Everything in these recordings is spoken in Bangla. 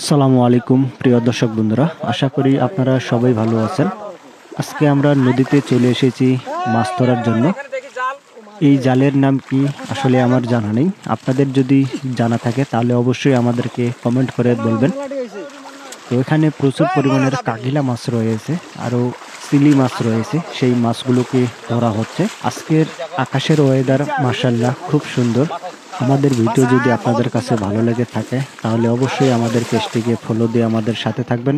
আসসালামু আলাইকুম, প্রিয় দর্শক বন্ধুরা। আশা করি আপনারা সবাই ভালো আছেন। আজকে আমরা নদীতে চলে এসেছি মাছ ধরার জন্য। এই জালের নাম কি আসলে আমার জানা নেই। আপনাদের যদি জানা থাকে, তাহলে অবশ্যই আমাদেরকে কমেন্ট করে বলবেন। তো এখানে প্রচুর পরিমাণের কাকিলা মাছ রয়েছে, আরও সিলি মাছ রয়েছে। সেই মাছগুলোকে ধরা হচ্ছে। আজকের আকাশের ওয়েদার মাসাল্লাহ খুব সুন্দর। আমাদের ভিডিও যদি আপনাদের কাছে ভালো লেগে থাকে তাহলে অবশ্যই আমাদের পেজটিকে ফলো দিয়ে আমাদের সাথে থাকবেন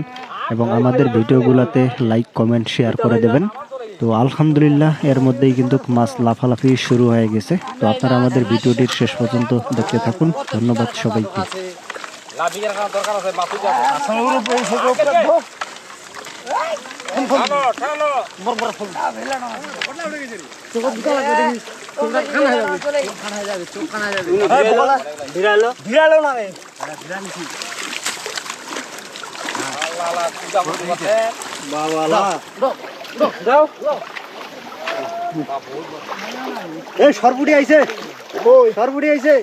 এবং আমাদের ভিডিওগুলোতে লাইক কমেন্ট শেয়ার করে দেবেন তো আলহামদুলিল্লাহ এর মধ্যেই কিন্তু মাছ লাফালাফি শুরু হয়ে গেছে তো আপনারা আমাদের ভিডিওটির শেষ পর্যন্ত দেখতে থাকুন ধন্যবাদ সবাইকে যাবে টানো টানো ভিড়ালো না এই সরপুটি আইছে। কই? সরপুটি আইছে।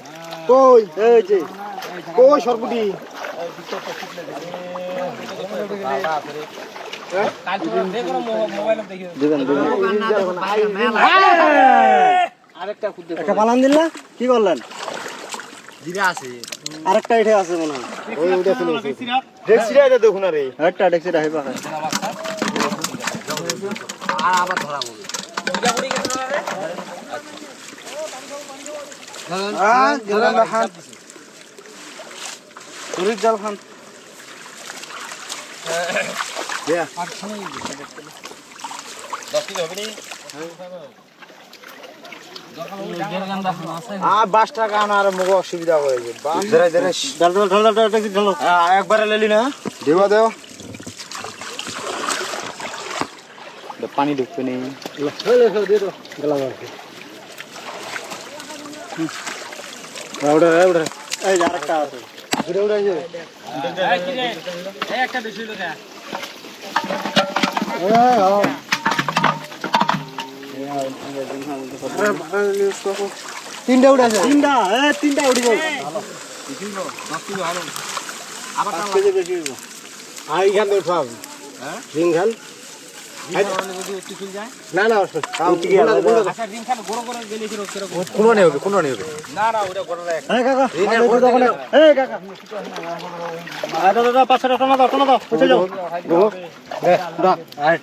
কই? এই যে। কই সরপুটি কাল তো দেখো। না মোবাইলে একটা পালান দিল না? কি করলেন? জিরা আছে। আরেকটা এঠে আছে মনে হয়। ওই ওইটা চলে গেছে এটা দেখুন আরে। একটা ডেক্সিটা হেবা আর আবার ধরা হবে পূজা করে গেছে না রে হ্যাঁ গেলাম জাল খান। দশ কেজি হবে নি আর বাস টাকা আনার মুখ অসুবিধা হয়েছে একবারে লেলি না? দেবা দেও পানি ঢুকবে নেই একটা বেশি লোক তিনটা উঠে আছে। তিনটা এ তিনটা উঠে যাবে আবার এইখান থেকে হ্যাঁ? না না কি কীরকম কোনো নেই হবে কোনো নেই হবে। না না ওটা গরম রাখ এই কাকা এই কাকা। আরে দাদা পাঁচশো টাকা দাও টাকা দাও চলে যাও।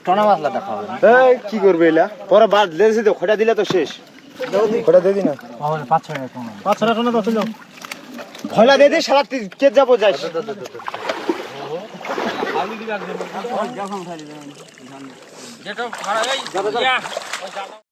টনা মাছলা দেখা কি করবে এলা? পরে বাদ লেছি তো খোটা দিলে তো শেষ। খোটা দে দি না। পাঁচশো টাকা। পাঁচশো টাকা চলে। যাও খোলা দে দি সারা কে যাব যাই যেটা ভাড়া